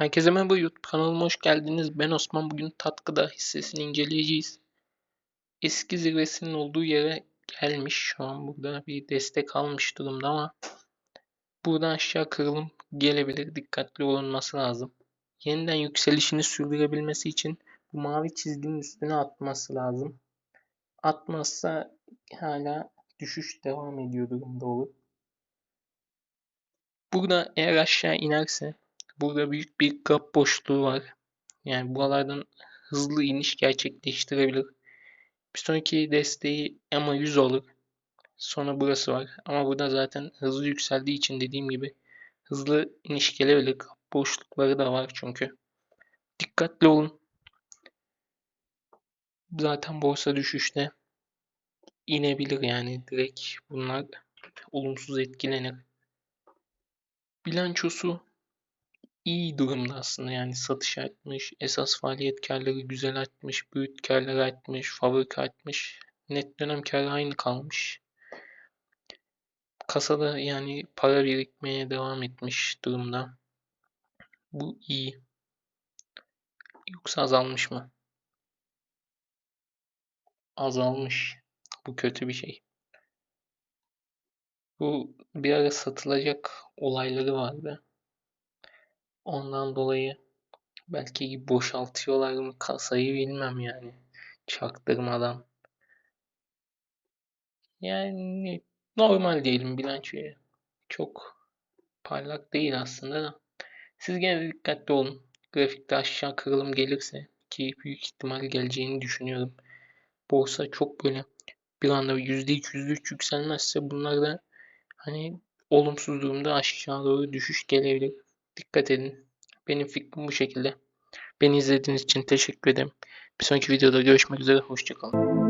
Herkese merhaba YouTube kanalıma hoş geldiniz. Ben Osman. Bugün Tatkı'da hissesini inceleyeceğiz. Eski zirvesinin olduğu yere gelmiş. Şu an burada bir destek almış durumda ama buradan aşağı kırılım gelebilir. Dikkatli olunması lazım. Yeniden yükselişini sürdürebilmesi için bu mavi çizginin üstüne atması lazım. Atmazsa hala düşüş devam ediyor durumda olur. Burada eğer aşağı inerse burada büyük bir gap boşluğu var. Yani buralardan hızlı iniş gerçekleştirebilir. Bir sonraki desteği EMA 100 olur. Sonra burası var. Ama burada zaten hızlı yükseldiği için dediğim gibi hızlı iniş gelebilir. Boşlukları da var çünkü. Dikkatli olun. Zaten borsa düşüşte inebilir yani direkt bunlar olumsuz etkilenir. Bilançosu iyi durumda aslında yani satış artmış, esas faaliyet karları güzel artmış, brüt karlar artmış, fabrika artmış, net dönem karı aynı kalmış. Kasada yani para birikmeye devam etmiş durumda. Bu iyi. Yoksa azalmış mı? Azalmış. Bu kötü bir şey. Bu bir ara satılacak olayları vardı. Ondan dolayı belki boşaltıyorlar mı kasayı bilmem yani. Çaktırmadan. Yani normal diyelim bilançoya. Çok parlak değil aslında da. Siz gene de dikkatli olun. Grafikte aşağı kırılım gelirse ki büyük ihtimal geleceğini düşünüyorum. Borsa çok böyle bir anda %2 %3 yükselmezse bunlar da hani olumsuz durumda aşağı doğru düşüş gelebilir. Dikkat edin. Benim fikrim bu şekilde. Beni izlediğiniz için teşekkür ederim. Bir sonraki videoda görüşmek üzere. Hoşçakalın.